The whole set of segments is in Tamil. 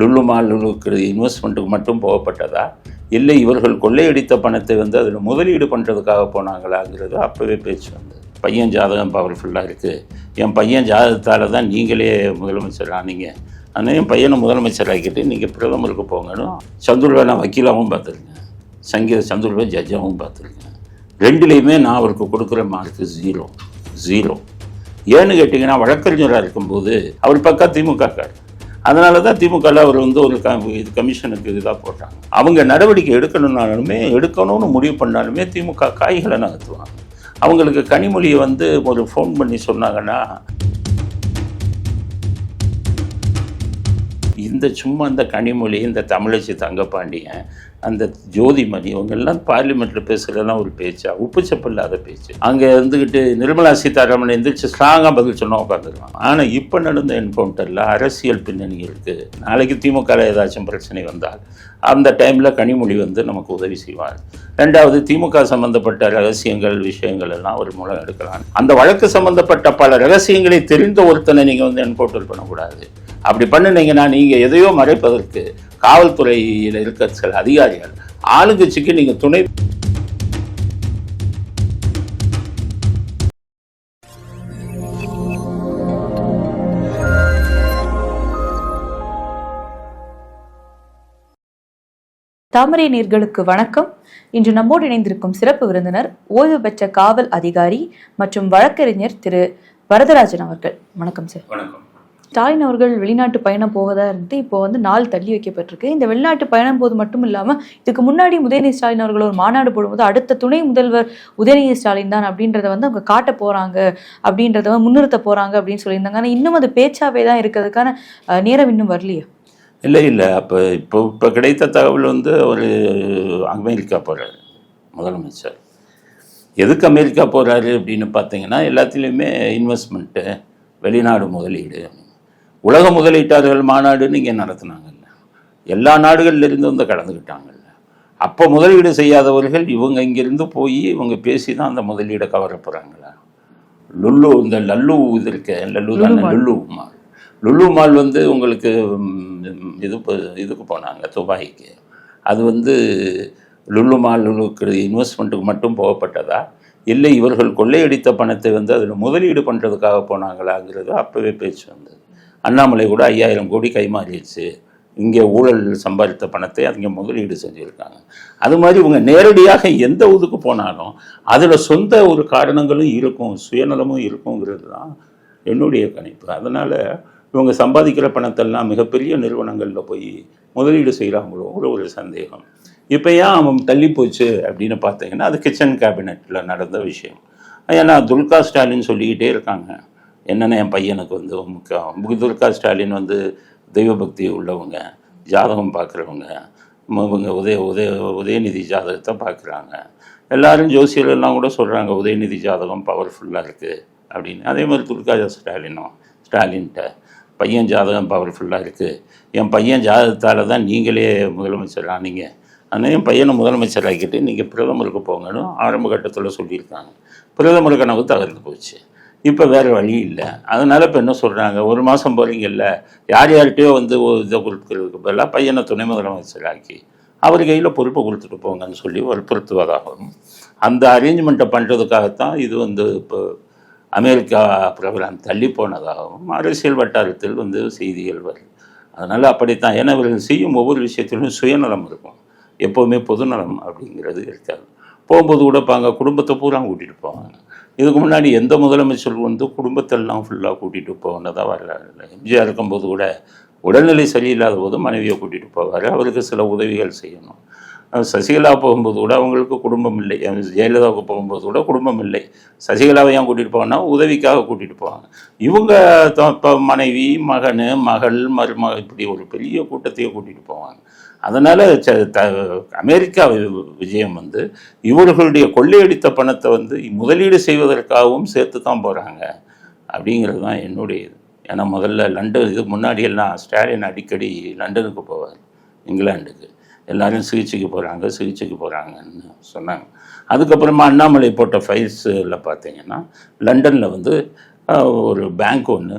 லுல்லுமா மாலுக்கு இன்வெஸ்ட்மெண்ட்டுக்கு மட்டும் போகப்பட்டதா? இல்லை இவர்கள் கொள்ளையடித்த பணத்தை வந்து அதில் முதலீடு பண்ணுறதுக்காக போனாங்களாங்கிறது அப்போவே பேச்சு வந்தது. பையன் ஜாதகம் பவர்ஃபுல்லாக இருக்குது என் பையன் ஜாதகத்தால் தான் நீங்களே முதலமைச்சர் ஆனீங்க. ஆனால் என் பையனை முதலமைச்சர் ஆக்கிட்டு நீங்கள் பிரதமருக்கு போங்கன்னு சந்துருவை நான் வக்கீலாகவும் பார்த்துருக்கேன் சங்கீத சந்துருவை ஜட்ஜாகவும் பார்த்துருக்கேன் ரெண்டுலேயுமே நான் அவருக்கு கொடுக்குற மார்க்கு ஜீரோ ஜீரோ ஏன்னு கேட்டிங்கன்னா வழக்கறிஞராக இருக்கும்போது அவர் பக்கம் திமுக கார் அதனால தான் திமுகவில் அவர் வந்து ஒரு க இது கமிஷனுக்கு இதாக போட்டாங்க. அவங்க நடவடிக்கை எடுக்கணும்னாலுமே எடுக்கணும்னு முடிவு பண்ணாலுமே திமுக காய்களை நகர்த்துவாங்க. அவங்களுக்கு கனிமொழியை வந்து ஒரு ஃபோன் பண்ணி சொன்னாங்கன்னா இந்த சும்மா இந்த கனிமொழி இந்த தமிழச்சி தங்கப்பாண்டியன் அந்த ஜோதிமணி இவங்கெல்லாம் பார்லிமெண்ட்டில் பேசுகிறதெல்லாம் ஒரு பேச்சா? உப்பு சப்பு இல்லாத பேச்சு. அங்கே இருந்துக்கிட்டு நிர்மலா சீதாராமன் எந்திரிச்சு ஸ்ட்ராங்காக பதில் சொன்னால் உட்காந்துருவாங்க ஆனால் இப்போ நடந்த என்கவுண்டரில் அரசியல் பின்னணி இருக்குது நாளைக்கு திமுகவில் ஏதாச்சும் பிரச்சனை வந்தால் அந்த டைமில் கனிமொழி வந்து நமக்கு உதவி செய்வார். ரெண்டாவது திமுக சம்பந்தப்பட்ட ரகசியங்கள் விஷயங்கள் எல்லாம் ஒரு மூலம் எடுக்கலாம். அந்த வழக்கு சம்பந்தப்பட்ட பல ரகசியங்களை தெரிந்த ஒருத்தனை நீங்கள் வந்து என்கவுண்டர் பண்ணக்கூடாது. அப்படி பண்ணுனீங்கன்னா நீங்கள் எதையோ மறைப்பதற்கு காவல்துறையில் இருக்க சில அதிகாரிகள் ஆளுங்கட்சிக்கு நீங்கள் துணை தாமரை நேர்களுக்கு வணக்கம். இன்று நம்மோடு இணைந்திருக்கும் சிறப்பு விருந்தினர் ஓய்வு பெற்ற காவல் அதிகாரி மற்றும் வழக்கறிஞர் திரு வரதராஜன் அவர்கள். வணக்கம் சார். வணக்கம். ஸ்டாலின் அவர்கள் வெளிநாட்டு பயணம் போவதா இருந்து இப்போ வந்து நாள் தள்ளி வைக்கப்பட்டிருக்கு. இந்த வெளிநாட்டு பயணம் போது மட்டும் இல்லாம இதுக்கு முன்னாடி உதயநிதி ஸ்டாலின் அவர்கள் ஒரு மாநாடு போடும்போது அடுத்த துணை முதல்வர் உதயநிதி ஸ்டாலின் தான் அப்படின்றத வந்து அவங்க காட்ட போறாங்க அப்படின்றத வந்து முன்னிறுத்த போறாங்க அப்படின்னு சொல்லியிருந்தாங்க. ஆனா இன்னும் அது பேச்சாவே தான் இருக்கிறதுக்கான நேரம் இன்னும் வரலையே. இல்லை இல்லை. அப்போ இப்போ இப்போ கிடைத்த தகவல் வந்து ஒரு அமெரிக்கா போகிறாரு முதலமைச்சர். எதுக்கு அமெரிக்கா போகிறாரு அப்படின்னு பார்த்தீங்கன்னா எல்லாத்துலேயுமே இன்வெஸ்ட்மெண்ட்டு வெளிநாடு முதலீடு உலக முதலீட்டாளர்கள் மாநாடுன்னு இங்கே நடத்துனாங்கல்ல. எல்லா நாடுகள்ல இருந்து வந்து கலந்துக்கிட்டாங்கல்ல அப்போ முதலீடு செய்யாதவர்கள் இவங்க இங்கிருந்து போய் இவங்க பேசி தான் அந்த முதலீடை கவர போகிறாங்களா லுல்லு இந்த லல்லு இது இருக்க லல்லு தானே லுல்லு மால். லுல்லு மால் வந்து உங்களுக்கு இது இதுக்கு போனாங்க துபாய்க்கு. அது வந்து லுல்லு மாலுக்கு இன்வெஸ்ட்மெண்ட்டுக்கு மட்டும் போகப்பட்டதா? இல்லை இவர்கள் கொள்ளையடித்த பணத்தை வந்து அதில் முதலீடு பண்ணுறதுக்காக போனாங்களாங்கிறது அப்போவே பேச்சு வந்தது. அண்ணாமலை கூட ஐயாயிரம் கோடி கைமாறிடுச்சு. இங்கே ஊழல் சம்பாதித்த பணத்தை அங்கே முதலீடு செஞ்சுருக்காங்க. அது மாதிரி இவங்க நேரடியாக எந்த ஊருக்கு போனாலும் அதில் சொந்த ஒரு காரணங்களும் இருக்கும் சுயநலமும் இருக்குங்கிறது தான் என்னுடைய கணிப்பு. அதனால் இவங்க சம்பாதிக்கிற பணத்தெல்லாம் மிகப்பெரிய நிறுவனங்களில் போய் முதலீடு செய்கிறாங்களோ ஒரு ஒரு சந்தேகம். இப்போ ஏன் அவன் தள்ளி போச்சு அப்படின்னு பார்த்தீங்கன்னா அது கிச்சன் கேபினெட்டில் நடந்த விஷயம். ஏன்னா துல்கா ஸ்டாலின் சொல்லிக்கிட்டே இருக்காங்க. என்னென்ன என் பையனுக்கு வந்து முக்கியம். துல்கா ஸ்டாலின் வந்து தெய்வபக்தி உள்ளவங்க ஜாதகம் பார்க்குறவங்க இவங்க உதய உதய உதயநிதி ஜாதகத்தை பார்க்குறாங்க. எல்லாரும் ஜோசியர்கள்லாம் கூட சொல்கிறாங்க உதயநிதி ஜாதகம் பவர்ஃபுல்லாக இருக்குது அப்படின்னு. அதே மாதிரி துல்கா ஸ்டாலினும் ஸ்டாலின்கிட்ட பையன் ஜாதகம் பவர்ஃபுல்லாக இருக்குது என் பையன் ஜாதகத்தால் தான் நீங்களே முதலமைச்சர் ஆனீங்க ஆனால் என் பையனை முதலமைச்சர் ஆக்கிட்டு நீங்கள் பிரதமருக்கு போங்கன்னு ஆரம்ப கட்டத்தில் சொல்லியிருக்காங்க. பிரதமர் கனவு தகர்ந்து போச்சு. இப்போ வேறு வழி இல்லை. அதனால் இப்போ என்ன சொல்கிறாங்க ஒரு மாதம் போகிறீங்கல்ல யார் யார்கிட்டயோ வந்து இதை கொடுக்கறதுக்கு பதிலாக பையனை துணை முதலமைச்சர் ஆக்கி அவர் கையில் பொறுப்பை கொடுத்துட்டு போங்கன்னு சொல்லி வற்புறுத்துவதாகவும் அந்த அரேஞ்ச்மெண்ட்டை பண்ணுறதுக்காகத்தான் இது வந்து இப்போ அமெரிக்கா பிரபலம் தள்ளி போனதாகவும் அரசியல் வட்டாரத்தில் வந்து செய்திகள் வருது. அதனால் அப்படித்தான். ஏன்னா இவர்கள் செய்யும் ஒவ்வொரு விஷயத்திலும் சுயநலம் இருக்கும். எப்போவுமே பொதுநலம் அப்படிங்கிறது இருக்காது. போகும்போது கூட பாங்க குடும்பத்தை பூரா கூட்டிகிட்டு போவாங்க. இதுக்கு முன்னாடி எந்த முதலமைச்சர் வந்து குடும்பத்தெல்லாம் ஃபுல்லாக கூட்டிகிட்டு போனதாக வரலாறு எம்ஜிஆர் இருக்கும்போது கூட உடல்நிலை சரியில்லாத போது மனைவியை கூட்டிகிட்டு போவார். அவருக்கு சில உதவிகள் செய்யணும். சசிகலா போகும்போது கூட அவங்களுக்கு குடும்பம் இல்லை. ஜெயலலிதாவுக்கு போகும்போது கூட குடும்பம் இல்லை. சசிகலாவை ஏன் கூட்டிகிட்டு போவாங்கன்னா உதவிக்காக கூட்டிகிட்டு போவாங்க. இவங்க த- இப்போ மனைவி மகன் மகள் மருமக இப்படி ஒரு பெரிய கூட்டத்தையே கூட்டிகிட்டு போவாங்க. அதனால் த அமெரிக்கா வி- விஜயம் வந்து இவர்களுடைய கொள்ளையடித்த பணத்தை வந்து முதலீடு செய்வதற்காகவும் சேர்த்து தான் போகிறாங்க அப்படிங்கிறது தான் என்னுடைய இது. ஏன்னா முதல்ல லண்டன் இதுக்கு முன்னாடியெல்லாம் ஸ்டாலின் அடிக்கடி லண்டனுக்கு போவார் இங்கிலாண்டுக்கு எல்லாரும் சிகிச்சைக்கு போகிறாங்க சிகிச்சைக்கு போகிறாங்கன்னு சொன்னாங்க. அதுக்கப்புறமா அண்ணாமலை போட்ட ஃபைல்ஸில் பார்த்தீங்கன்னா லண்டனில் வந்து ஒரு பேங்க் ஒன்று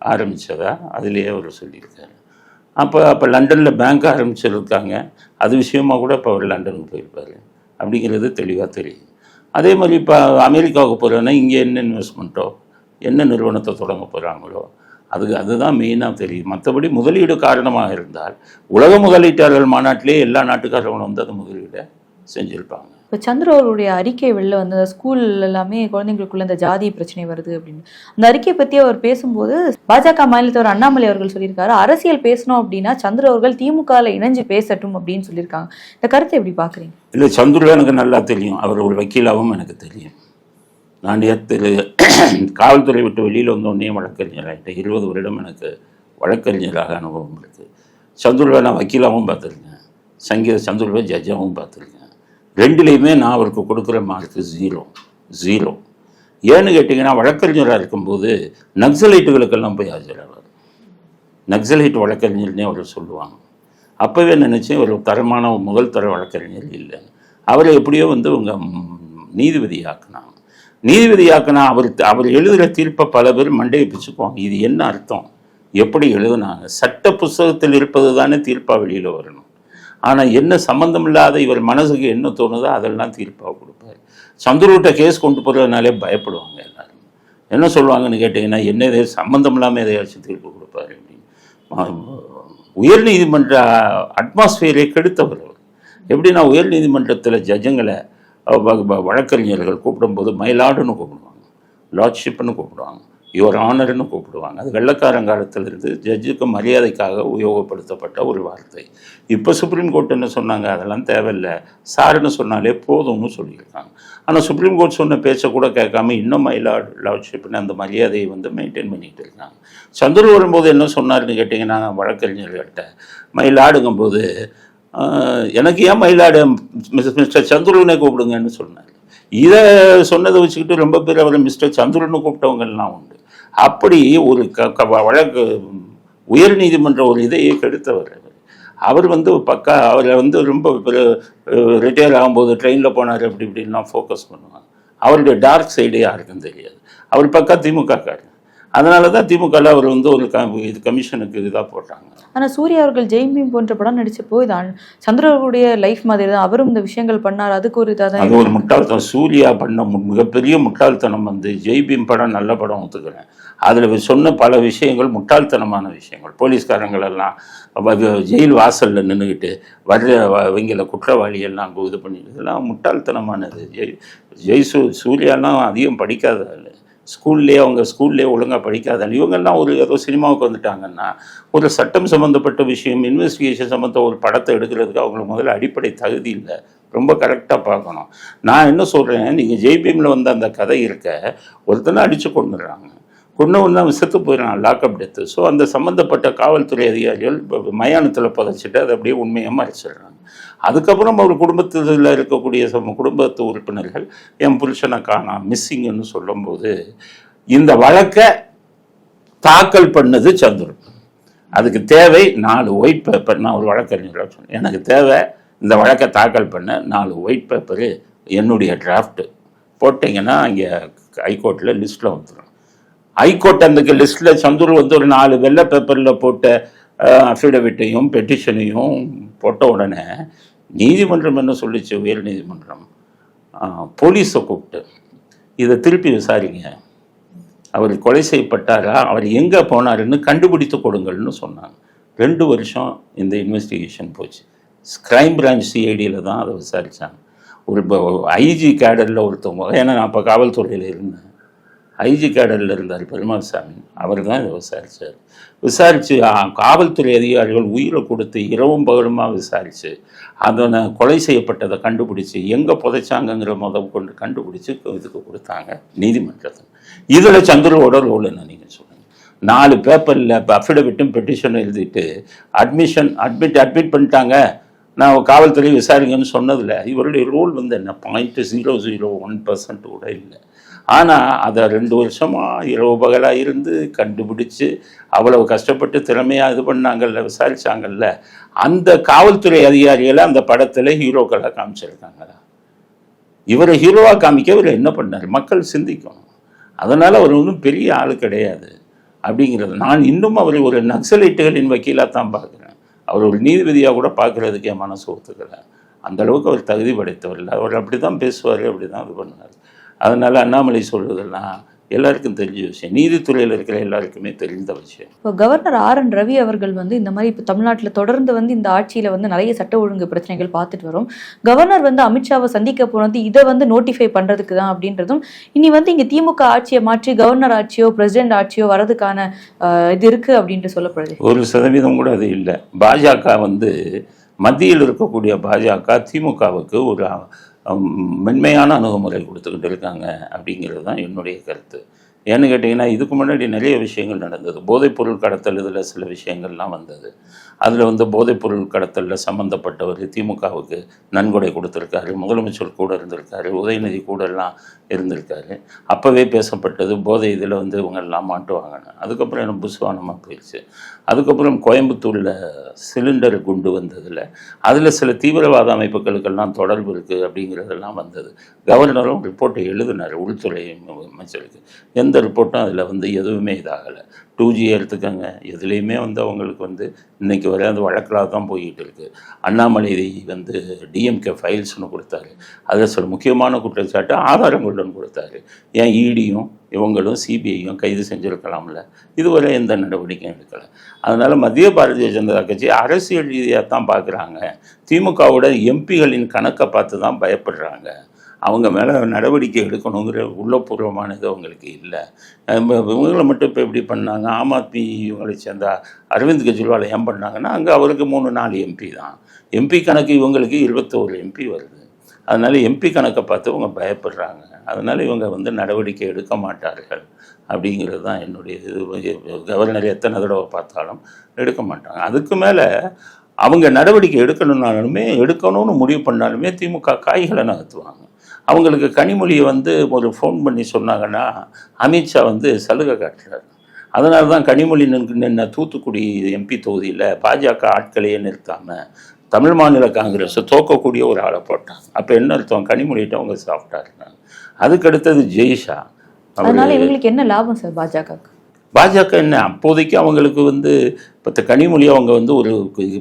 ஆரம்பித்ததா அதுலேயே அவர் சொல்லியிருக்காரு. அப்போ அப்போ லண்டனில் பேங்க் ஆரம்பிச்சிருக்காங்க அது விஷயமா கூட இப்போ அவர் லண்டனுக்கு போயிருப்பார். அப்படிங்கிறது தெளிவாக தெரியும் அதே மாதிரி இப்போ அமெரிக்காவுக்கு போகிறோன்னா இங்கே என்ன இன்வெஸ்ட்மெண்ட்டோ என்ன நிறுவனத்தை தொடங்க போகிறாங்களோ அதுக்கு அதுதான் மெயினாக தெரியும் மற்றபடி முதலீடு காரணமாக இருந்தால் உலக முதலீட்டாளர்கள் மாநாட்டிலே எல்லா நாட்டுக்காரர்களும் வந்து அந்த முதலீடை செஞ்சுருப்பாங்க. இப்போ சந்திர அவருடைய அறிக்கை வெளில வந்து ஸ்கூல் எல்லாமே குழந்தைங்களுக்குள்ள இந்த ஜாதி பிரச்சனை வருது அப்படின்னு. அந்த அறிக்கையை பற்றி அவர் பேசும்போது பாஜக மாநிலத்தவர் அண்ணாமலை அவர்கள் சொல்லியிருக்காரு அரசியல் பேசணும் அப்படின்னா சந்திர அவர்கள் திமுகவில் இணைஞ்சு பேசட்டும் அப்படின்னு சொல்லியிருக்காங்க. இந்த கருத்தை எப்படி பார்க்குறீங்க இல்லை சந்துரு எனக்கு நல்லா தெரியும். அவர் ஒரு வக்கீலாகவும் எனக்கு தெரியும். நான் நேற்று காவல்துறை விட்டு வெளியில் வந்த உடனே வழக்கறிஞராகிட்ட இருபது வருடம் எனக்கு வழக்கறிஞராக அனுபவம் இருக்குது சந்துருவை நான் வக்கீலாகவும் பார்த்துருக்கேன். சங்கீத சந்துருவை ஜட்ஜாகவும் பார்த்துருக்கேன். ரெண்டுலேயுமே நான் அவருக்கு கொடுக்குற மார்க்கு ஜீரோ ஜீரோ ஏன்னு கேட்டிங்கன்னா வழக்கறிஞராக இருக்கும்போது நக்சலைட்டுகளுக்கெல்லாம் போய் ஆஜராவார். நக்சலைட் வழக்கறிஞர்னே அவர் சொல்லுவாங்க. அப்போவே நினச்சேன் ஒரு தரமான முதல் தர வழக்கறிஞர் இல்லை. அவரை எப்படியோ வந்து உங்க நீதிபதி ஆக்குனாங்க நீதிபதி ஆக்குனா அவர் அவர் எழுதுகிற தீர்ப்பை பல பேர் மண்டையை பிச்சுக்குவாங்க. இது என்ன அர்த்தம்? எப்படி எழுதுனாங்க? சட்ட புஸ்தகத்தில் இருப்பது தானே தீர்ப்பாக வெளியில் வரணும். ஆனால் என்ன சம்மந்தம் இல்லாத இவர் மனசுக்கு என்ன தோணுதோ அதெல்லாம் தீர்ப்பாக கொடுப்பார். சந்துருவிட்ட கேஸ் கொண்டு போகிறதுனாலே பயப்படுவாங்க எல்லாரும். என்ன சொல்லுவாங்கன்னு கேட்டிங்கன்னா என்ன எதே சம்மந்தம் இல்லாமல் எதையாச்சும் தீர்ப்பு கொடுப்பாரு? அப்படின்னு. உயர் நீதிமன்ற அட்மாஸ்பியரை கெடுத்தவர் எப்படின்னா உயர் நீதிமன்றத்தில் ஜட்ஜுங்களை வழக்கறிஞர்கள் கூப்பிடும்போது மயிலாடுன்னு கூப்பிடுவாங்க. லார்ட்ஷிப்னு கூப்பிடுவாங்க. யுவர் ஆனர்னு கூப்பிடுவாங்க. அது வெள்ளக்காரங்காலத்திலிருந்து ஜட்ஜுக்கு மரியாதைக்காக உபயோகப்படுத்தப்பட்ட ஒரு வார்த்தை. இப்போ சுப்ரீம் கோர்ட் என்ன சொன்னாங்க? அதெல்லாம் தேவையில்லை. சாருன்னு சொன்னாலே போதும்னு சொல்லியிருக்காங்க. ஆனால் சுப்ரீம் கோர்ட் சொன்ன பேச்சை கூட கேட்காம இன்னும் மயிலாடு லவ்ஷிப்னு அந்த மரியாதையை வந்து மெயின்டைன் பண்ணிகிட்டு இருக்காங்க. சந்துரு வரும்போது என்ன சொன்னார்னு கேட்டிங்கன்னா வழக்கறிஞர்கள்ட்ட மயிலாடுங்கும்போது எனக்கு ஏன் மயிலாடு மிஸ் மிஸ்டர் சந்துருவனே கூப்பிடுங்கன்னு சொன்னார். இதை சொன்னதை வச்சுக்கிட்டு ரொம்ப பேர் அவரை மிஸ்டர் சந்துருன்னு கூப்பிட்டவங்கள்லாம் உண்டு. அப்படி ஒரு க வழக்கு உயர் நீதிமன்ற ஒரு இதையே கெடுத்தவர். அவர் வந்து பக்கா அவரை வந்து ரொம்ப ரிட்டையர் ஆகும்போது ட்ரெயினில் போனார் அப்படி இப்படின்லாம் ஃபோக்கஸ் பண்ணுவாங்க அவருடைய டார்க் சைடு யாருக்கும் தெரியாது. அவர் பக்கா திமுகக்காரர் அதனால தான் திமுகவில் அவர் வந்து ஒரு இது கமிஷனுக்கு இதாக போட்டாங்க. ஆனா சூர்யா அவர்கள் ஜெய்பீம் போன்ற படம் நடிச்சப்போ இது அன்- சந்திர அவர்களுடைய லைஃப் மாதிரி தான் அவரும் இந்த விஷயங்கள் பண்ணார். அதுக்கு ஒரு இதாக அது ஒரு முட்டாள்தனம். சூர்யா பண்ண மிகப்பெரிய முட்டாள்தனம் வந்து ஜெய்பீம் படம் நல்ல படம் ஒத்துக்கிறேன். அதில் சொன்ன பல விஷயங்கள் முட்டாள்தனமான விஷயங்கள். போலீஸ்காரங்கள் எல்லாம் ஜெயில் வாசலில் நின்றுக்கிட்டு வர்ற வ- இவங்கள குற்றவாளியெல்லாம் இது பண்ணிட்டு இதெல்லாம் முட்டாள்தனமானது. ஜெய் ஜெய் சூ சூர்யாலாம் அதிகம் படிக்காத ஸ்கூல்லேயே அவங்க ஸ்கூல்லேயே ஒழுங்காக படிக்காதால் இவங்கெல்லாம் ஒரு ஏதோ சினிமாவுக்கு வந்துட்டாங்கன்னா ஒரு சட்டம் சம்மந்தப்பட்ட விஷயம் இன்வெஸ்டிகேஷன் சம்மந்த ஒரு படத்தை எடுக்கிறதுக்கு அவங்களுக்கு முதல்ல அடிப்படை தகுதி இல்லை. ரொம்ப கரெக்டாக பார்க்கணும். நான் என்ன சொல்கிறேன் நீங்கள் ஜெய்பீமில் வந்த அந்த கதை இருக்க ஒருத்தனை அடித்து கொண்டுடுறாங்க கொண்டு வந்து செத்து போயிடறான் லாக்அப் டெத்து ஸோ அந்த சம்மந்தப்பட்ட காவல்துறை அதிகாரிகள் மயானத்தில் புதைச்சிட்டு அதை அப்படியே உண்மையாக மறைச்சிடுறாங்க அதுக்கப்புறம் அவர் குடும்பத்தில் இருக்கக்கூடிய சம குடும்பத்து உறுப்பினர்கள் என் புருஷனை காணாம் மிஸ்ஸிங்னு சொல்லும்போது இந்த வழக்கை தாக்கல் பண்ணது சந்துரு. அதுக்கு தேவை நாலு ஒயிட் பேப்பர் நான் ஒரு வழக்கறிஞர் சொன்னேன். எனக்கு தேவை இந்த வழக்கை தாக்கல் பண்ண நாலு ஒயிட் பேப்பரு என்னுடைய டிராஃப்ட்டு போட்டிங்கன்னா இங்கே ஹைகோர்ட்டில் லிஸ்ட்டில் வந்துடும் ஹைகோர்ட் அந்த லிஸ்ட்டில் சந்துரு வந்து ஒரு நாலு வெள்ளை பேப்பரில் போட்ட அஃபிடவிட்டையும் பெட்டிஷனையும் போட்ட உடனே நீதிமன்றம் என்ன சொல்லிச்சு? உயர் நீதிமன்றம் போலீஸை கூப்பிட்டு இதை திருப்பி விசாரிங்க. அவர் கொலை செய்யப்பட்டாரா? அவர் எங்கே போனாருன்னு கண்டுபிடித்து கொடுங்கள்னு சொன்னாங்க. ரெண்டு வருஷம் இந்த இன்வெஸ்டிகேஷன் போச்சு. கிரைம் பிரான்ச் சிஐடியில் தான் அதை விசாரித்தாங்க ஒரு ஐஜி கேடரில் ஒருத்தவங்க ஏன்னா நான் அப்போ காவல்துறையில் இருந்தேன். ஐஜி கேடரில் இருந்தார் பெருமாள்சாமி அவர் தான் இதை விசாரித்தார் விசாரித்து காவல்துறை அதிகாரிகள் உயிரை கொடுத்து இரவும் பகலுமாக விசாரித்து அதனை கொலை செய்யப்பட்டதை கண்டுபிடிச்சி எங்கே புதைச்சாங்கங்கிற முத கொண்டு கண்டுபிடிச்சி இதுக்கு கொடுத்தாங்க நீதிமன்றத்தில். இதில் சந்திரோட ரோல் என்ன நீங்கள் சொல்லுங்கள் நாலு பேப்பரில் அஃபிடவிட்டும் பெட்டிஷனும் எழுதிட்டு அட்மிஷன் அட்மிட் அட்மிட் பண்ணிட்டாங்க. நான் காவல்துறை விசாரிங்கன்னு சொன்னதில்லை. இவருடைய ரோல் வந்து என்ன? Point zero zero one percent கூட இல்லை. ஆனால் அதை ரெண்டு வருஷமாக இரவு பகலாக இருந்து கண்டுபிடிச்சு அவ்வளவு கஷ்டப்பட்டு திறமையாக இது பண்ணாங்கல்ல விசாரித்தாங்கல்ல அந்த காவல்துறை அதிகாரிகளை அந்த படத்தில் ஹீரோக்களாக காமிச்சிருக்காங்களா இவரை ஹீரோவாக காமிக்க இவர் என்ன பண்ணார்? மக்கள் சிந்திக்கணும் அதனால் அவர் ஒன்றும் பெரிய ஆள் கிடையாது அப்படிங்கிறது. நான் இன்னும் அவரை ஒரு நக்சலைட்டுகளின் வக்கீலாக தான் பார்க்குறேன். அவர் ஒரு நீதிபதியாக கூட பார்க்குறதுக்கு என் மனசு ஒத்துக்கலை. அந்தளவுக்கு அவர் தகுதி படைத்தவர் இல்லை. அவர் அப்படி தான் பேசுவார் அப்படி தான் இது பண்ணுவார். அதனால் அண்ணாமலை சொல்வதெல்லாம் எல்லாருக்கும் தெரிஞ்ச விஷயம். நீதித்துறையில் இருக்கிற எல்லாருக்குமே தெரிந்த விஷயம். இப்போ கவர்னர் ஆர் என் ரவி அவர்கள் வந்து இந்த மாதிரி இப்போ தமிழ்நாட்டில் தொடர்ந்து வந்து இந்த ஆட்சியில் வந்து நிறைய சட்ட ஒழுங்கு பிரச்சனைகள் பார்த்துட்டு வரும். கவர்னர் வந்து அமித்ஷாவை சந்திக்க போனது இதை வந்து நோட்டிஃபை பண்ணுறதுக்கு தான் அப்படின்றதும் இனி வந்து இங்கே திமுக ஆட்சியை மாற்றி கவர்னர் ஆட்சியோ பிரசிடென்ட் ஆட்சியோ வரதுக்கான இது இருக்கு அப்படின்ட்டு சொல்லப்படுது. ஒரு சதவீதம் கூட அது இல்லை. பாஜக வந்து மத்தியில் இருக்கக்கூடிய பாஜக திமுகவுக்கு ஒரு மென்மையான அணுகுமுறை கொடுத்துக்கிட்டு இருக்காங்க அப்படிங்கிறது தான் என்னுடைய கருத்து. ஏன்னு கேட்டிங்கன்னா இதுக்கு முன்னாடி நிறைய விஷயங்கள் நடந்தது. போதைப்பொருள் கடத்தல் இதில் சில விஷயங்கள்லாம் வந்தது. அதில் வந்து போதைப்பொருள் கடத்தலில் சம்மந்தப்பட்டவர் திமுகவுக்கு நன்கொடை கொடுத்துருக்காரு முதலமைச்சர் கூட இருந்திருக்காரு உதயநிதி கூட எல்லாம் இருந்திருக்காரு. அப்போவே பேசப்பட்டது போதை இதில் வந்து இவங்கெல்லாம் மாட்டுவாங்கன்னு அதுக்கப்புறம் எனக்கு புஸ்வானமாக போயிடுச்சு. அதுக்கப்புறம் கோயம்புத்தூரில் சிலிண்டர் குண்டு வந்ததில் அதில் சில தீவிரவாத அமைப்புகளுக்கெல்லாம் தொடர்பு இருக்குது அப்படிங்கிறதெல்லாம் வந்தது. கவர்னரும் ரிப்போர்ட்டை எழுதினார் உள்துறை அமைச்சருக்கு. எந்த ரிப்போர்ட்டும் அதில் வந்து எதுவுமே இதாகலை. டூ ஜி எடுத்துக்கோங்க. எதுலேயுமே வந்து அவங்களுக்கு வந்து இன்றைக்கி வரை அந்த வழக்கலாக தான் போய்கிட்டு இருக்குது அண்ணாமலை வந்து டிஎம்கே ஃபைல்ஸ்னு கொடுத்தாரு. அதில் சில முக்கியமான குற்றச்சாட்டு ஆதாரங்களுடன் கொடுத்தாரு. ஏன் இடியும் இவங்களும் சிபிஐயும் கைது செஞ்சுருக்கலாம்ல? இதுவரை எந்த நடவடிக்கையும் எடுக்கலை. அதனால் மத்திய பாரதிய ஜனதா கட்சி அரசியல் ரீதியாக தான் பார்க்குறாங்க திமுகவோட எம்பிகளின் கணக்கை பார்த்து தான் பயப்படுறாங்க. அவங்க மேலே நடவடிக்கை எடுக்கணுங்கிற உள்ளபூர்வமானது அவங்களுக்கு இல்லை. இவங்களை மட்டும் இப்போ எப்படி பண்ணாங்க ஆம் ஆத்மி இவங்களை சேர்ந்த அரவிந்த் கெஜ்ரிவால் ஏன் பண்ணாங்கன்னா அங்கே அவருக்கு மூணு நாலு எம்பி தான். எம்பி கணக்கு இவங்களுக்கு இருபத்தோரு எம்பி வருது. அதனால் எம்பி கணக்கை பார்த்து இவங்க பயப்படுறாங்க. அதனால் இவங்க வந்து நடவடிக்கை எடுக்க மாட்டார்கள் அப்படிங்கிறது தான் என்னுடைய இது. கவர்னர் எத்தனை தடவை பார்த்தாலும் எடுக்க மாட்டாங்க. அதுக்கு மேலே அவங்க நடவடிக்கை எடுக்கணுன்னாலுமே எடுக்கணும்னு முடிவு பண்ணாலுமே திமுக காய்களை நகர்த்துவாங்க. அவங்களுக்கு கனிமொழியை வந்து ஒரு ஃபோன் பண்ணி சொன்னாங்கன்னா அமித்ஷா வந்து சலுகை காட்டுறாரு. அதனால தான் கனிமொழி நின்று தூத்துக்குடி எம்பி தொகுதியில் பாஜக ஆட்களையே நிறுத்தாமல் தமிழ் மாநில காங்கிரஸ் தோக்கக்கூடிய ஒரு ஆளை போட்டாங்க அப்போ என்ன அர்த்தம்? கனிமொழிகிட்ட அவங்க சாஃப்டாக இருக்காங்க அதுக்கு அடுத்தது ஜெய்ஷா அதனால இவங்களுக்கு என்ன லாபம் சார் பாஜகவுக்கு பாஜக என்ன அப்போதைக்கு அவங்களுக்கு வந்து இப்போ கனிமொழி அவங்க வந்து ஒரு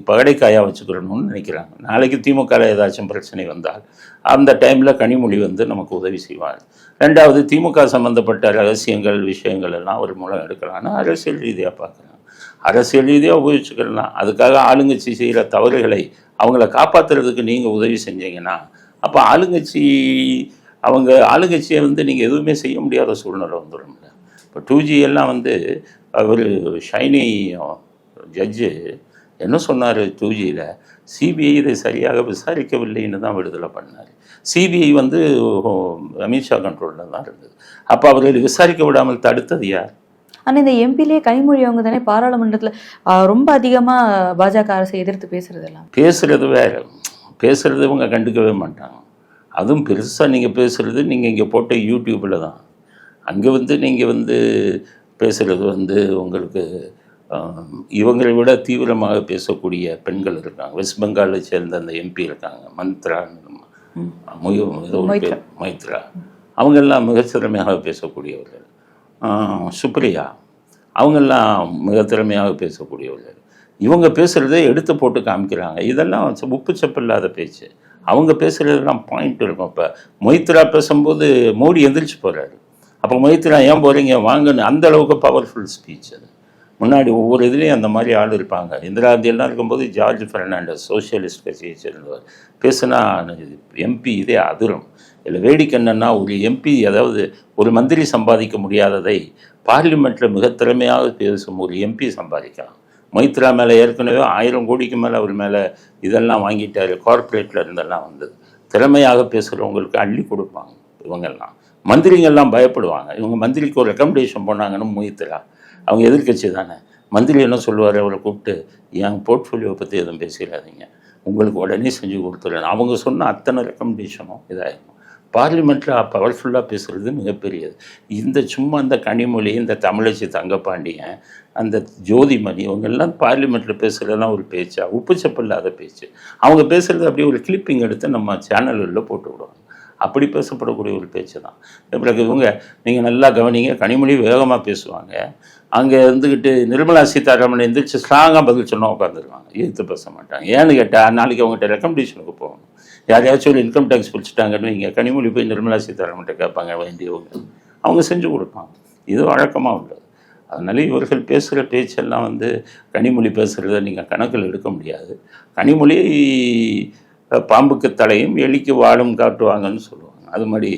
பகடைக்காயாக வச்சுக்கிறணும்னு நினைக்கிறாங்க. நாளைக்கு திமுக ஏதாச்சும் பிரச்சனை வந்தால் அந்த டைமில் கனிமொழி வந்து நமக்கு உதவி செய்வார். ரெண்டாவது திமுக சம்மந்தப்பட்ட ரகசியங்கள் விஷயங்கள் எல்லாம் ஒரு மூலம் எடுக்கலாம்னு அரசியல் ரீதியாக பார்க்குறாங்க அரசியல் ரீதியாக உபயோகிச்சுக்கலாம் அதுக்காக ஆளுங்கட்சி செய்கிற தவறுகளை அவங்கள காப்பாற்றுறதுக்கு நீங்கள் உதவி செஞ்சீங்கன்னா அப்போ ஆளுங்கட்சி அவங்க ஆளுங்கட்சியை வந்து நீங்கள் எதுவுமே செய்ய முடியாத சூழ்நிலை வந்துடும்ல இப்போ டூ ஜி எல்லாம் வந்து அவர் ஷைனி ஜட்ஜு என்ன சொன்னார் டூ ஜியில் சிபிஐ இதை சரியாக விசாரிக்கவில்லைன்னு தான் விடுதலை பண்ணார். சிபிஐ வந்து அமித்ஷா கண்ட்ரோலில் தான் இருந்தது. அப்போ அவர்களை விசாரிக்க விடாமல் தடுத்தது யார்? ஆனா இந்த எம்பிலே கனிமொழி அவங்க தானே பாராளுமன்றத்துல ரொம்ப அதிகமா பாஜக அரசை எதிர்த்து பேசுறதெல்லாம். பேசுகிறது வேற. பேசுகிறது இவங்க கண்டுக்கவே மாட்டாங்க. அதுவும் பெருசாக நீங்கள் பேசுகிறது நீங்கள் இங்கே போட்ட யூடியூப்பில் தான். அங்கே வந்து நீங்கள் வந்து பேசுகிறது வந்து உங்களுக்கு இவங்களை விட தீவிரமாக பேசக்கூடிய பெண்கள் இருக்காங்க. வெஸ்ட் பெங்காலை சேர்ந்த அந்த எம்பி இருக்காங்க. மந்த்ரா ம். முயு ஏதோ ஒரு மைத்ரா. அவங்கெல்லாம் மிகச் திறமையாக பேசக்கூடியவர்கள். சுப்ரியா அவங்கெல்லாம் மிக திறமையாக பேசக்கூடியவர்கள். இவங்க பேசுகிறதே எடுத்து போட்டு காமிக்கிறாங்க. இதெல்லாம் உப்பு சப்பு இல்லாத பேச்சு. அவங்க பேசுகிறதெல்லாம் பாயிண்ட் இருக்கும். இப்போ மொய்த்ரா பேசும்போது மோடி எந்திரிச்சு போகிறாரு அப்போ மொய்த்ரா ஏன் போகிறீங்க வாங்கன்னு அந்த அளவுக்கு பவர்ஃபுல் ஸ்பீச் அது. முன்னாடி ஒவ்வொரு இதுலேயும் அந்த மாதிரி ஆள் இருப்பாங்க. இந்திரா காந்தி இருக்கும்போது ஜார்ஜ் ஃபெர்னாண்டஸ் சோஷியலிஸ்ட் கட்சியை சேர்ந்தவர். பேசுனா எம்பி இதே அதிரும். இதில் வேடிக்கை என்னன்னா ஒரு எம்பி அதாவது ஒரு மந்திரி சம்பாதிக்க முடியாததை பார்லிமெண்ட்டில் மிக திறமையாக பேசும் ஒரு எம்பி சம்பாதிக்கலாம். மைத்ரா மேலே ஏற்கனவே ஆயிரம் கோடிக்கு மேலே அவர் மேலே இதெல்லாம் வாங்கிட்டார். கார்ப்பரேட்டில் இருந்தெல்லாம் வந்தது திறமையாக பேசுகிறவங்களுக்கு அள்ளி கொடுப்பாங்க இவங்கெல்லாம். மந்திரிங்கெல்லாம் பயப்படுவாங்க. இவங்க மந்திரிக்கு ஒரு ரெக்கமெண்டேஷன் பண்ணாங்கன்னு முயத்துலாம் அவங்க எதிர்க்கட்சி தானே. மந்திரி என்ன சொல்லுவார்? அவரை கூப்பிட்டு என் போர்ட்ஃபோலியோ பற்றி எதுவும் பேசிடாதீங்க. உங்களுக்கு உடனே செஞ்சு கொடுத்துறேன். அவங்க சொன்ன அத்தனை ரெக்கமெண்டேஷனும் இதாகிடும் பார்லிமெண்ட்டில் பவர்ஃபுல்லாக பேசுகிறது மிகப்பெரியது. இந்த சும்மா இந்த கனிமொழி இந்த தமிழச்சி தங்கப்பாண்டியன் அந்த ஜோதிமணி இவங்கெல்லாம் பார்லிமெண்ட்டில் பேசுகிறதெல்லாம் ஒரு பேச்சா? உப்புச்சப்பு இல்லாத பேச்சு. அவங்க பேசுகிறது அப்படியே ஒரு கிளிப்பிங் எடுத்து நம்ம சேனல்களில் போட்டு விடுவோம் அப்படி பேசப்படக்கூடிய ஒரு பேச்சு தான் பிறகு இவங்க நீங்கள் நல்லா கவனிங்க கனிமொழி வேகமாக பேசுவாங்க. அங்கே இருந்துக்கிட்டு நிர்மலா சீதாராமன் எந்திரிச்சு ஸ்ட்ராங்காக பதில் சொன்னால் உட்காந்துருவாங்க எதிர்த்து பேச மாட்டாங்க. ஏன்னு கேட்டால் நாளைக்கு அவங்ககிட்ட ரெக்கமெண்டேஷனுக்கு போகணும். யாரையாச்சும் ஒரு இன்கம் டேக்ஸ் பிடிச்சிட்டாங்கன்னு இங்கே கனிமொழி போய் நிர்மலா சீதாராமன்கிட்ட கேட்பாங்க வேண்டியவங்க. அவங்க செஞ்சு கொடுப்பாங்க. இது வழக்கமாக உள்ளது. அதனால இவர்கள் பேசுகிற பேச்செல்லாம் வந்து கனிமொழி பேசுகிறத நீங்கள் கணக்கில் எடுக்க முடியாது. கனிமொழி பாம்புக்கு தலையும் எலிக்கு வாழும் காட்டுவாங்கன்னு சொல்லுவாங்க. அது மாதிரி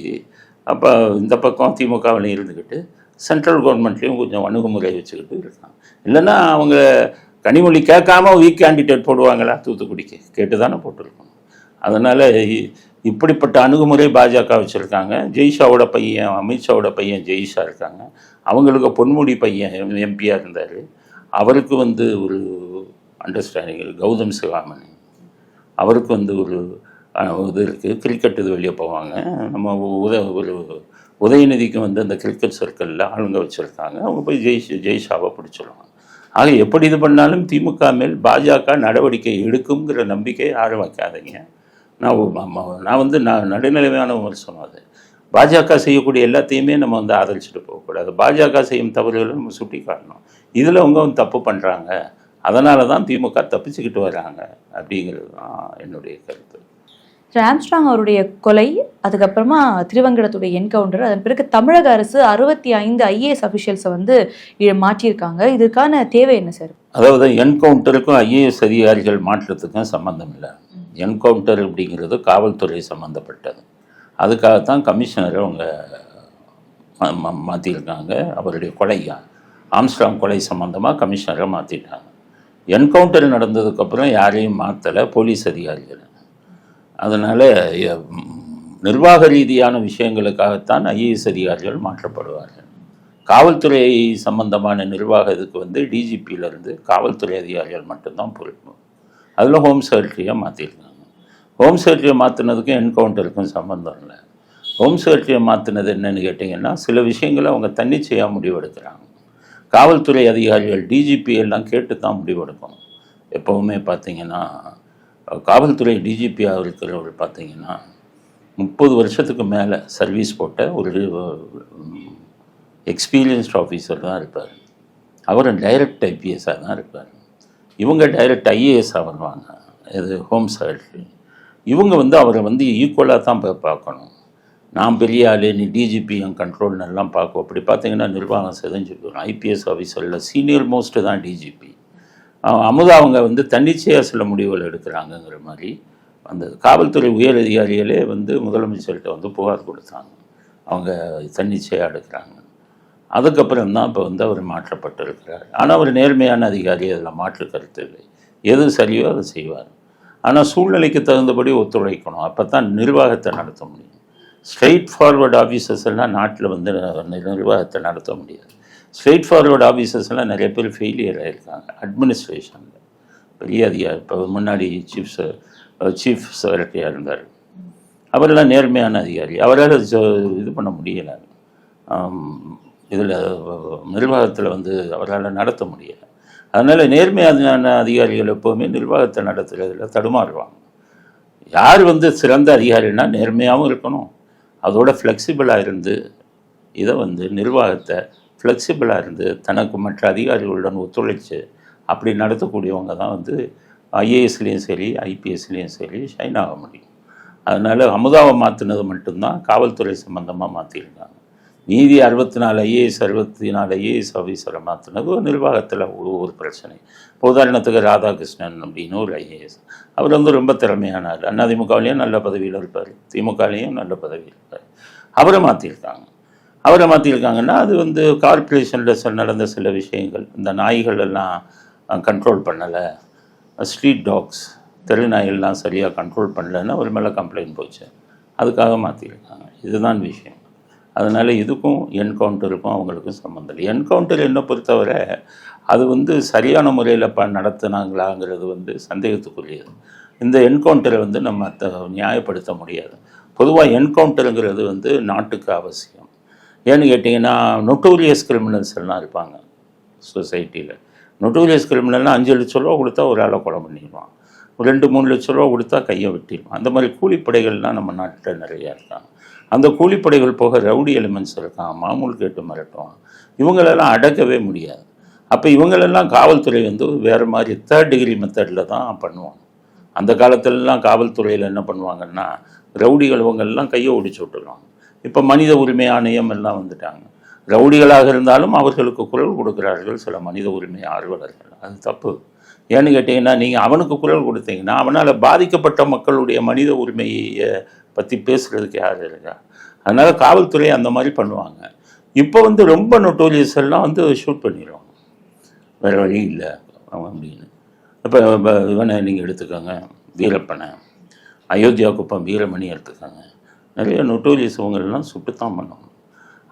அப்போ இந்த பக்கம் திமுகவில் இருந்துக்கிட்டு சென்ட்ரல் கவர்மெண்ட்லேயும் கொஞ்சம் அணுகுமுறை வச்சுக்கிட்டு இருக்காங்க. இல்லைன்னா அவங்க கனிமொழி கேட்காம வீக் கேண்டிடேட் போடுவாங்களா தூத்துக்குடிக்கு? கேட்டு தானே போட்டிருக்கணும் அதனால் இப்படிப்பட்ட அணுகுமுறை பாஜக வச்சுருக்காங்க. ஜெய்ஷாவோட பையன் அமித்ஷாவோட பையன் ஜெய்ஷா இருக்காங்க. அவங்களுக்கு பொன்முடி பையன் எம்பியாக இருந்தார். அவருக்கு வந்து ஒரு அண்டர்ஸ்டாண்டிங் கௌதம் சிவாமணி. அவருக்கு வந்து ஒரு இது இருக்குது கிரிக்கெட் இது வெளியே போவாங்க. நம்ம உத ஒரு உதயநிதிக்கு வந்து அந்த கிரிக்கெட் சர்க்கிளில் ஆளுங்க வச்சுருக்காங்க. அவங்க போய் ஜெய் ஜெய்ஷாவை பிடிச்சிருவாங்க. ஆக எப்படி இது பண்ணாலும் திமுக மேல் பாஜக நடவடிக்கை எடுக்குங்கிற நம்பிக்கையை யாரும் வைக்காதீங்க. நான் நான் வந்து நான் நடுநிலைமையான விமர்சனம் அது. பாஜக செய்யக்கூடிய எல்லாத்தையுமே நம்ம வந்து ஆதரிச்சுட்டு போகக்கூடாது. பாஜக செய்யும் தவறுகளை நம்ம சுட்டி காட்டணும் இதில் அவங்க வந்து தப்பு பண்ணுறாங்க அதனால தான் திமுக தப்பிச்சுக்கிட்டு வராங்க அப்படிங்கிறது தான் என்னுடைய கருத்து. ஆம்ஸ்ட்ராங் அவருடைய கொலை அதுக்கப்புறமா திருவங்கடத்துடைய என்கவுண்டர் அதன் பிறகு தமிழக அரசு அறுபத்தி ஐந்து ஐஏஎஸ் அபிஷியல்ஸை வந்து மாற்றியிருக்காங்க. இதுக்கான தேவை என்ன சார்? அதாவது என்கவுண்டருக்கும் ஐஏஎஸ் அதிகாரிகள் மாற்றத்துக்கும் சம்மந்தம் இல்லை. என்கவுண்டர் அப்படிங்கிறது காவல்துறை சம்மந்தப்பட்டது அதுக்காகத்தான் கமிஷனரை அவங்க மா- மா- மாற்றிருக்காங்க அவருடைய கொலையா? ஆம்ஸ்ட்ராங் கொலை சம்மந்தமாக கமிஷனரை மாற்றிட்டாங்க என்கவுண்டர் நடந்ததுக்கப்புறம் யாரையும் மாற்றலை போலீஸ் அதிகாரிகள். அதனால் நிர்வாக ரீதியான விஷயங்களுக்காகத்தான் ஐஏஎஸ் அதிகாரிகள் மாற்றப்படுவார்கள். காவல்துறை சம்பந்தமான நிர்வாக இதுக்கு வந்து டிஜிபியிலேருந்து காவல்துறை அதிகாரிகள் மட்டும்தான் பொறுப்பு. அதில் ஹோம் செக்ரட்டரியாக மாற்றிருக்காங்க ஹோம் செக்ரட்டரியை மாற்றினதுக்கும் என்கவுண்டருக்கும் சம்மந்தம் இல்லை. ஹோம் செக்ரட்டரியை மாற்றினது என்னன்னு கேட்டிங்கன்னா சில விஷயங்களை அவங்க தன்னிச்சையாக முடிவெடுக்கிறாங்க. காவல்துறை அதிகாரிகள் டிஜிபி எல்லாம் கேட்டு தான் முடிவெடுக்கணும் எப்போவுமே பார்த்தீங்கன்னா காவல்துறை டிஜிபியாக இருக்கிறவர் பார்த்தீங்கன்னா முப்பது வருஷத்துக்கு மேலே சர்வீஸ் போட்ட ஒரு எக்ஸ்பீரியன்ஸ்ட் ஆஃபீஸர் தான் இருப்பார். அவர் டைரக்ட் ஐபிஎஸ்ஸாக தான் இருப்பார். இவங்க டைரக்ட் ஐஏஎஸ்ஸாக வருவாங்க. இது ஹோம் செக்ரட்டரி இவங்க வந்து அவரை வந்து ஈக்குவலாக தான் போய் பார்க்கணும். நான் பெரிய ஆளு நீ டிஜிபி என் கண்ட்ரோல்னு எல்லாம் பார்க்கும் அப்படி பார்த்தீங்கன்னா நிர்வாகம் செதஞ்சு போயிடும் ஐபிஎஸ் ஆஃபீஸரில் சீனியர் மோஸ்ட்டு தான் டிஜிபி அமுதா அவங்க வந்து தன்னிச்சையாக சில முடிவுகள் எடுக்கிறாங்கங்கிற மாதிரி வந்தது காவல்துறை உயர் அதிகாரிகளே வந்து முதலமைச்சர்கிட்ட வந்து புகார் கொடுத்தாங்க. அவங்க தன்னிச்சையாக எடுக்கிறாங்க. அதுக்கப்புறம் தான் இப்போ வந்து அவர் மாற்றப்பட்டிருக்கிறார். ஆனால் அவர் நேர்மையான அதிகாரி அதில் மாற்று கருத்து இல்லை. எது சரியோ அதை செய்வார். ஆனால் சூழ்நிலைக்கு தகுந்தபடி ஒத்துழைக்கணும். அப்போ தான் நிர்வாகத்தை நடத்த முடியும். ஸ்ட்ரெயிட் ஃபார்வர்டு ஆஃபீஸர்ஸ் எல்லாம் நாட்டில் வந்து நிர்வாகத்தை நடத்த முடியாது. ஸ்ட்ரெயிட் ஃபார்வர்டு ஆஃபீஸர்ஸ் எல்லாம் நிறைய பேர் ஃபெயிலியர் ஆகிருக்காங்க அட்மினிஸ்ட்ரேஷனில் பெரிய அதிகாரி இப்போ முன்னாடி சீஃப் சீஃப் செக்ரட்டரியாக இருந்தார். அவரெல்லாம் நேர்மையான அதிகாரி. அவரால் இது பண்ண முடியலை. இதில் நிர்வாகத்தில் வந்து அவரால் நடத்த முடியலை. அதனால் நேர்மையான அதிகாரிகள் எப்போவுமே நிர்வாகத்தை நடத்துகிறதுல தடுமாறுவாங்க. யார் வந்து சிறந்த அதிகாரின்னா நேர்மையாகவும் இருக்கணும் அதோட ஃப்ளெக்சிபிளாக இருந்து இதை வந்து நிர்வாகத்தை ஃப்ளெக்சிபிளாக இருந்து தனக்கு மற்ற அதிகாரிகளுடன் ஒத்துழைச்சு அப்படி நடத்தக்கூடியவங்க தான் வந்து ஐஏஎஸ்லேயும் சரி ஐபிஎஸ்லேயும் சரி ஷைன் ஆக முடியும். அதனால் அமுதாவை மாற்றினது மட்டும்தான் காவல்துறை சம்மந்தமாக மாற்றிருக்காங்க மீதி அறுபத்தி நாலு ஐஏஎஸ் அறுபத்தி நாலு ஐஏஎஸ் ஆஃபீஸரை மாற்றினது நிர்வாகத்தில் ஒரு ஒரு பிரச்சனை. இப்போ உதாரணத்துக்கு ராதாகிருஷ்ணன் அப்படின்னு ஒரு ஐஏஎஸ். அவர் வந்து ரொம்ப திறமையான அண்ணா அதிமுகவிலையும் நல்ல பதவியில் இருப்பார். திமுகலையும் நல்ல பதவியில் இருப்பார். அவரை மாற்றிருக்காங்க அவரை மாற்றிருக்காங்கன்னா அது வந்து கார்ப்பரேஷனில் நடந்த சில விஷயங்கள். இந்த நாய்கள் எல்லாம் கண்ட்ரோல் பண்ணலை. ஸ்ட்ரீட் டாக்ஸ் தெரு நாய்கள்லாம் சரியாக கண்ட்ரோல் பண்ணலைன்னு அவர் மேலே கம்ப்ளைண்ட் போச்சு. அதுக்காக மாற்றிருக்காங்க இதுதான் விஷயம். அதனால் இதுக்கும் என்கவுண்டருக்கும் அவங்களுக்கும் சம்மந்தம் இல்லை. என்கவுண்டர் என்னை பொறுத்தவரை அது வந்து சரியான முறையில் ப நடத்துனாங்களாங்கிறது வந்து சந்தேகத்துக்குரியது. இந்த என்கவுண்டரை வந்து நம்ம த- நியாயப்படுத்த முடியாது. பொதுவாக என்கவுண்டருங்கிறது வந்து நாட்டுக்கு அவசியம். ஏன்னு கேட்டிங்கன்னா நொட்டோரியஸ் கிரிமினல்ஸ் எல்லாம் இருப்பாங்க சொசைட்டியில் நொட்டோரியஸ் கிரிமினல்னால் அஞ்சு லட்ச ரூபா கொடுத்தா ஒரு ஆளை கொலை பண்ணிடுவான். ஒரு ரெண்டு மூணு லட்ச ரூபா கொடுத்தா கையை வெட்டிடுவான். அந்த மாதிரி கூலிப்படைகள்லாம் நம்ம நாட்டில் நிறையா இருக்காங்க. அந்த கூலிப்படைகள் போக ரவுடி எலிமெண்ட்ஸ் இருக்கான் மாமூல் கேட்டு மிரட்டுவான். இவங்களெல்லாம் அடக்கவே முடியாது. அப்போ இவங்களெல்லாம் காவல்துறை வந்து வேறு மாதிரி தேர்ட் டிகிரி மெத்தடில் தான் பண்ணுவாங்க அந்த காலத்துலலாம் காவல்துறையில் என்ன பண்ணுவாங்கன்னா ரவுடிகள் இவங்கெல்லாம் கையை ஒடிச்சு விட்டுருவாங்க. இப்போ மனித உரிமை ஆணையம் எல்லாம் வந்துட்டாங்க. ரவுடிகளாக இருந்தாலும் அவர்களுக்கு குரல் கொடுக்கிறார்கள் சில மனித உரிமை ஆர்வலர்கள். அது தப்பு. ஏன்னு கேட்டிங்கன்னா நீங்கள் அவனுக்கு குரல் கொடுத்தீங்கன்னா அவனால் பாதிக்கப்பட்ட மக்களுடைய மனித உரிமையை பற்றி பேசுகிறதுக்கு யார் இருக்கா? அதனால் காவல்துறை அந்த மாதிரி பண்ணுவாங்க. இப்போ வந்து ரொம்ப நொட்டோலியஸ் எல்லாம் வந்து ஷூட் பண்ணிடுவாங்க வேறு வழி இல்லை. அப்படின்னு. இப்போ இவனை நீங்கள் எடுத்துக்கோங்க. வீரப்பனை. அயோத்தியா குப்பம் வீரமணி எடுத்துக்கோங்க. நிறைய நொட்டோரியஸ் சுட்டு சுட்டுத்தான் பண்ணணும்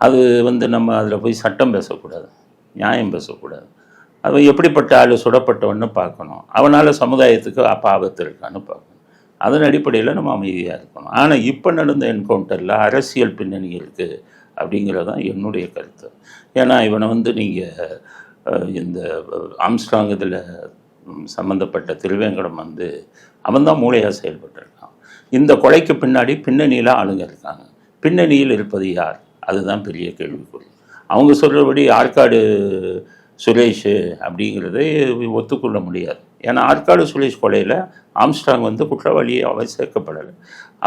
அது வந்து நம்ம அதில் போய் சட்டம் பேசக்கூடாது. நியாயம் பேசக்கூடாது. அவன் எப்படிப்பட்ட ஆள் சுடப்பட்டவன்னு பார்க்கணும். அவனால் சமுதாயத்துக்கு அப்போ ஆபத்து இருக்கான்னு பார்க்கணும். அதன் அடிப்படையில் நம்ம அமைதியாக இருக்கணும். ஆனால் இப்போ நடந்த என்கவுண்டரில் அரசியல் பின்னணி இருக்குது அப்படிங்கிறது தான் என்னுடைய கருத்து. ஏன்னா இவனை வந்து நீங்கள் இந்த ஆம்ஸ்ட்ராங் இதில் சம்மந்தப்பட்ட திருவேங்கடம் வந்து அவன் தான் மூளையாக செயல்பட்டுருக்கான். இந்த கொலைக்கு பின்னாடி பின்னணியில் ஆளுங்க இருக்காங்க. பின்னணியில் இருப்பது யார்? அதுதான் பெரிய கேள்விக்குறி. அவங்க சொல்கிறபடி ஆற்காடு சுரேஷ் அப்படிங்கிறதை ஒத்துக்கொள்ள முடியாது. ஏன்னா ஆற்காடு சுரேஷ் கொலையில் ஆம்ஸ்ட்ராங் வந்து குற்றவாளியை அவர் சேர்க்கப்படலை.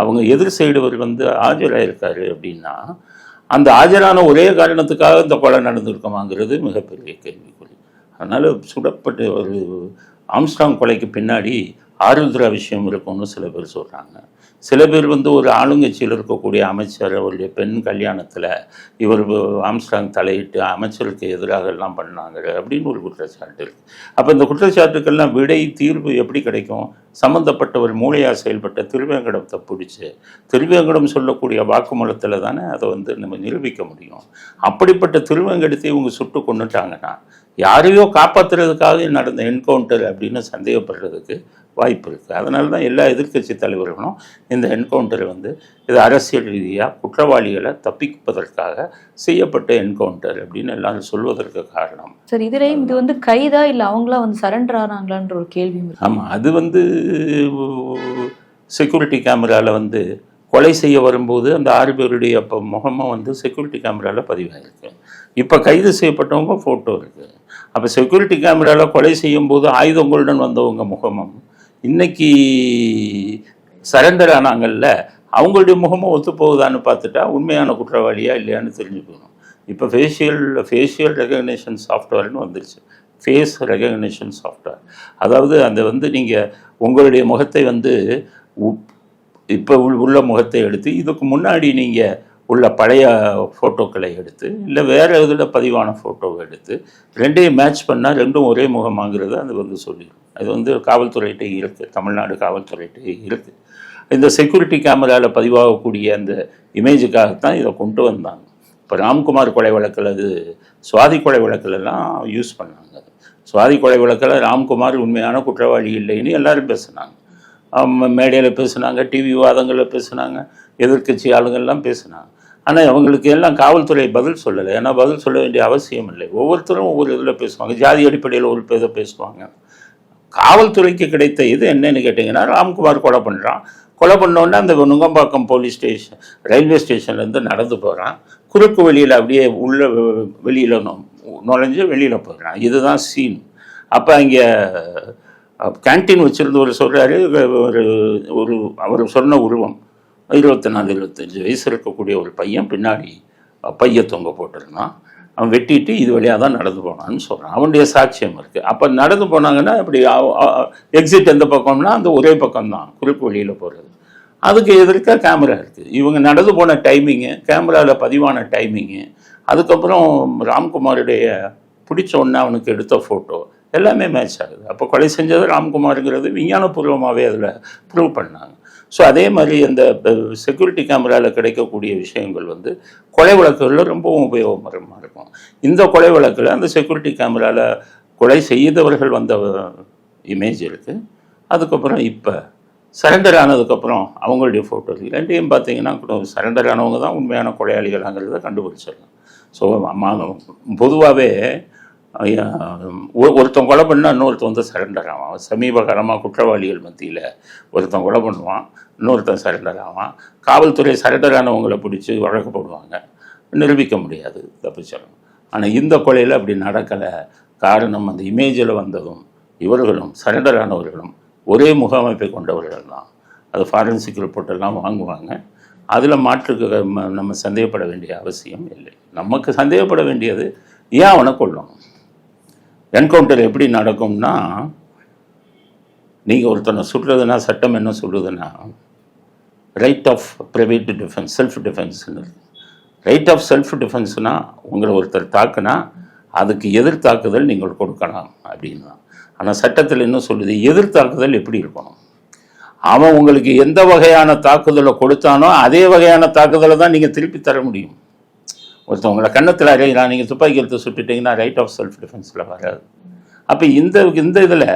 அவங்க எதிர் சைடுவர் வந்து ஆஜராயிருக்காரு அப்படின்னா அந்த ஆஜரான ஒரே காரணத்துக்காக இந்த கொலை நடந்திருக்குமாங்கிறது மிகப்பெரிய கேள்விக்குறி. அதனால் சுடப்பட்டு ஒரு ஆம்ஸ்ட்ராங் கொலைக்கு பின்னாடி ஆருத்ரா விஷயம் இருக்கும்னு சில பேர் சொல்கிறாங்க சில பேர் வந்து ஒரு ஆளுங்கட்சியில் இருக்கக்கூடிய அமைச்சர் அவருடைய பெண் கல்யாணத்தில் இவர் ஆம்ஸ்டாங் தலையிட்டு அமைச்சருக்கு எதிராக எல்லாம் பண்ணாங்க அப்படின்னு ஒரு குற்றச்சாட்டு இருக்குது அப்போ இந்த குற்றச்சாட்டுக்கெல்லாம் விடை தீர்வு எப்படி கிடைக்கும்? சம்மந்தப்பட்டவர் மூளையாக செயல்பட்ட திருவேங்கடத்தை பிடிச்சி திருவேங்கடம் சொல்லக்கூடிய வாக்குமூலத்தில் தானே அதை வந்து நம்ம நிரூபிக்க முடியும். அப்படிப்பட்ட திருவேங்கடத்தை இவங்க சுட்டு கொண்டுட்டாங்கன்னா யாரையோ காப்பாற்றுறதுக்காக நடந்த என்கவுண்டர் அப்படின்னு சந்தேகப்படுறதுக்கு வாய்ப்பு இருக்குது. அதனால தான் எல்லா எதிர்க்கட்சி தலைவர்களும் இந்த என்கவுண்டரை வந்து இது அரசியல் ரீதியாக குற்றவாளிகளை தப்பிப்பதற்காக செய்யப்பட்ட என்கவுண்டர் அப்படின்னு எல்லாரும் சொல்வதற்கு காரணம். சார் இதுலயும் இது வந்து கைதா இல்ல அவங்களா வந்து சரண்டர் ஆனாங்களான்ற ஒரு இருக்கு ஆமாம் அது வந்து செக்யூரிட்டி கேமராவில் வந்து கொலை செய்ய வரும்போது அந்த ஆறு பேருடைய அப்போ முகமும் வந்து செக்யூரிட்டி கேமராவில் பதிவாயிருக்கு. இப்போ கைது செய்யப்பட்டவங்க ஃபோட்டோ இருக்குது அப்போ செக்யூரிட்டி கேமராவில் கொலை செய்யும்போது ஆயுதங்களுடன் வந்தவங்க முகமும் இன்னைக்கு சரண்டர் ஆனாங்கல்ல அவங்களுடைய முகமும் ஒத்து போகுதான்னு பார்த்துட்டா உண்மையான குற்றவாளியா இல்லையான்னு தெரிஞ்சுக்கணும் இப்போ ஃபேஷியல் ஃபேஷியல் ரெகக்னேஷன் சாஃப்ட்வேர்னு வந்துருச்சு. ஃபேஸ் ரெகக்னேஷன் சாஃப்ட்வேர் அதாவது அந்த வந்து நீங்கள் உங்களுடைய முகத்தை வந்து இப்போ உள்ள முகத்தை எடுத்து இதுக்கு முன்னாடி நீங்கள் உள்ள பழைய ஃபோட்டோக்களை எடுத்து இல்லை வேறு இதில் பதிவான ஃபோட்டோவை எடுத்து ரெண்டையும் மேட்ச் பண்ணால் ரெண்டும் ஒரே முகமாங்கிறத அது வந்து சொல்லிடும். அது வந்து காவல்துறையிட்டே இருக்குது தமிழ்நாடு காவல்துறையிட்டே இருக்குது இந்த செக்யூரிட்டி கேமராவில் பதிவாகக்கூடிய அந்த இமேஜுக்காகத்தான் இதை கொண்டு வந்தாங்க. இப்போ ராம்குமார் கொலை வழக்கில் அது சுவாதி கொலை வழக்கிலலாம் யூஸ் பண்ணாங்க. சுவாதி கொலை வழக்கில் ராம்குமார் உண்மையான குற்றவாளி இல்லைன்னு எல்லாரும் பேசுனாங்க. மேடையில் பேசுனாங்க டிவி விவாதங்களில் பேசுனாங்க எதிர்க்கட்சி ஆளுங்கள்லாம் பேசுனாங்க. ஆனால் அவங்களுக்கு எல்லாம் காவல்துறை பதில் சொல்லலை. ஏன்னா பதில் சொல்ல வேண்டிய அவசியம் இல்லை. ஒவ்வொருத்தரும் ஒவ்வொரு இதில் பேசுவாங்க. ஜாதி அடிப்படையில் ஒரு இதை பேசுவாங்க. காவல்துறைக்கு கிடைத்த இது என்னன்னு கேட்டிங்கன்னா ராம்குமார் கொலை பண்ணுறான் கொலை பண்ணோன்னே அந்த நுங்கம்பாக்கம் போலீஸ் ஸ்டேஷன் ரயில்வே ஸ்டேஷன்லேருந்து நடந்து போகிறான் குறுக்கு வெளியில் அப்படியே உள்ள வெளியில் நுழைஞ்சு வெளியில் போகிறான் இதுதான் சீன் அப்போ அங்கே கேன்டீன் வச்சுருந்தவர் சொல்கிறாரு ஒரு ஒரு அவர் சொன்ன உருவம். இருபத்தி நாலு இருபத்தஞ்சி வயசு இருக்கக்கூடிய ஒரு பையன் பின்னாடி பைய தொங்க போட்டிருந்தான். அவன் வெட்டிட்டு இது வழியாக தான் நடந்து போனான்னு சொல்கிறான் அவனுடைய சாட்சியம் இருக்குது அப்போ நடந்து போனாங்கன்னா இப்படி எக்ஸிட் எந்த பக்கம்னா அந்த ஒரே பக்கம்தான் குறுக்கு வழியில் போகிறது அதுக்கு எதிர்க்க கேமரா இருக்குது இவங்க நடந்து போன டைமிங்கு கேமராவில் பதிவான டைமிங்கு அதுக்கப்புறம் ராம்குமாருடைய பிடிச்ச ஒன்று அவனுக்கு எடுத்த ஃபோட்டோ எல்லாமே மேட்ச் ஆகுது. அப்போ கொலை செஞ்சது ராம்குமாருங்கிறது விஞ்ஞானபூர்வமாகவே அதில் ப்ரூவ் பண்ணாங்க. ஸோ அதே மாதிரி அந்த செக்யூரிட்டி கேமராவில் கிடைக்கக்கூடிய விஷயங்கள் வந்து கொலை வழக்குகளில் ரொம்பவும் உபயோகமாக இருக்கும். இந்த கொலை வழக்கில் அந்த செக்யூரிட்டி கேமராவில் கொலை செய்தவர்கள் வந்த இமேஜ் இருக்குது அதுக்கப்புறம் இப்போ சரண்டர் ஆனதுக்கப்புறம் அவங்களுடைய ஃபோட்டோ இருக்குது ரெண்டையும் பார்த்தீங்கன்னா சரண்டர் ஆனவங்க தான் உண்மையான கொலையாளிகளாங்கிறத கண்டுபிடிச்சிடலாம். ஸோ பொதுவாகவே ஒருத்தன் கொலை பண்ணால் இன்னொருத்தன் வந்து சரண்டர் ஆவான். சமீபகரமாக குற்றவாளிகள் மத்தியில் ஒருத்தன் கொலை பண்ணுவான் இன்னொருத்தன் சரண்டர் ஆவான். காவல்துறை சரண்டரானவங்களை பிடிச்சி வழக்கு போடுவாங்க. நிரூபிக்க முடியாது தப்பிச்சிடும் ஆனால் இந்த கொலையில் அப்படி நடக்கலை. காரணம் அந்த இமேஜில் வந்ததும் இவர்களும் சரண்டரானவர்களும் ஒரே முகாமைப்பை கொண்டவர்கள் தான். அது ஃபாரன்சிக் ரிப்போர்ட் எல்லாம் வாங்குவாங்க. அதில் மாற்றுக்கு நம்ம சந்தேகப்பட வேண்டிய அவசியம் இல்லை. நமக்கு சந்தேகப்பட வேண்டியது ஏன் அவனை கொள்ளணும் என்கவுண்டர் எப்படி நடக்கும்னா நீங்கள் ஒருத்தனை சுடுறதுனா சட்டம் என்ன சொல்லுதுன்னா right of private defence self டிஃபென்ஸ்னு right of self டிஃபென்ஸ்னால் உங்களை ஒருத்தர் தாக்குனா அதுக்கு எதிர்த்தாக்குதல் நீங்கள் கொடுக்கலாம் அப்படின்னா. ஆனால் சட்டத்தில் என்ன சொல்லுது? எதிர்த்தாக்குதல் எப்படி இருக்கணும்? அவன் உங்களுக்கு எந்த வகையான தாக்குதலை கொடுத்தானோ அதே வகையான தாக்குதலை தான் நீங்கள் திருப்பி தர முடியும். ஒருத்தவங்களை கண்ணத்தில் கன்னத்தில் அறையிறான் நீங்கள் துப்பாக்கி எடுத்து சுட்டுட்டீங்கன்னா ரைட் ஆஃப் செல்ஃப் டிஃபென்ஸில் வராது. அப்போ இந்த இந்த இதில்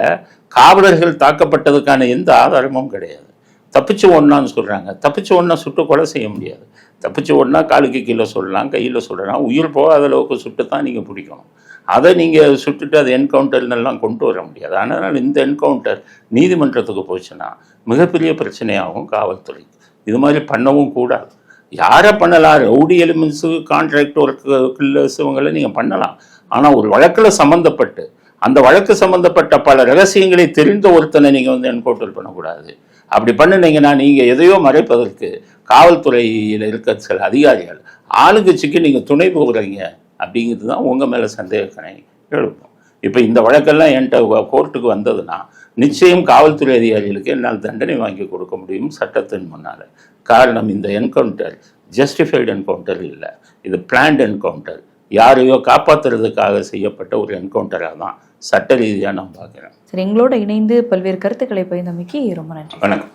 காவலர்கள் தாக்கப்பட்டதுக்கான எந்த ஆதாரமும் கிடையாது. தப்பிச்சு ஒன்றான்னு சொல்கிறாங்க தப்பிச்சு ஒன்றா சுட்டு கொலை செய்ய முடியாது. தப்பிச்சு ஒன்றா காலுக்கு கீழே சொல்லலாம் கையில் சொல்லலாம் உயிர் போகாத அளவுக்கு சுட்டு தான் நீங்கள் பிடிக்கணும். அதை நீங்கள் சுட்டுட்டு அது என்கவுண்டர்னெல்லாம் கொண்டு வர முடியாது. ஆனால் இந்த என்கவுண்டர் நீதிமன்றத்துக்கு போச்சுன்னா மிகப்பெரிய பிரச்சனையாகும் காவல்துறை இது மாதிரி பண்ணவும் கூடாது. யாரை பண்ணலாம்? Rowdy elements contract work killers இவங்களை நீங்கள் பண்ணலாம். ஆனால் ஒரு வழக்கில் சம்மந்தப்பட்டு அந்த வழக்கு சம்மந்தப்பட்ட பல ரகசியங்களை தெரிந்த ஒருத்தனை நீங்கள் வந்து என்கவுண்டர் பண்ணக்கூடாது. அப்படி பண்ணினீங்கன்னா நீங்கள் எதையோ மறைப்பதற்கு காவல்துறையில் இருக்க சில அதிகாரிகள் ஆளுங்கட்சிக்கு நீங்கள் துணை போகிறீங்க அப்படிங்கிறது தான் உங்கள் மேலே சந்தேகக்கணை எழுப்பும். இப்போ இந்த வழக்கெல்லாம் என்கிட்ட கோர்ட்டுக்கு வந்ததுன்னா நிச்சயம் காவல்துறை அதிகாரிகளுக்கு என்னால் தண்டனை வாங்கி கொடுக்க முடியும் சட்டத்தின் முன்னால். காரணம் இந்த என்கவுண்டர் ஜஸ்டிஃபைடு என்கவுண்டர் இல்லை. இது பிளான்ட் என்கவுண்டர் யாரையோ காப்பாற்றுறதுக்காக செய்யப்பட்ட ஒரு என்கவுண்டராக தான் சட்ட ரீதியாக நான் பார்க்குறேன். சரி எங்களோட இணைந்து பல்வேறு கருத்துக்களை பகிர்ந்தமைக்கு ரொம்ப நன்றி. வணக்கம்.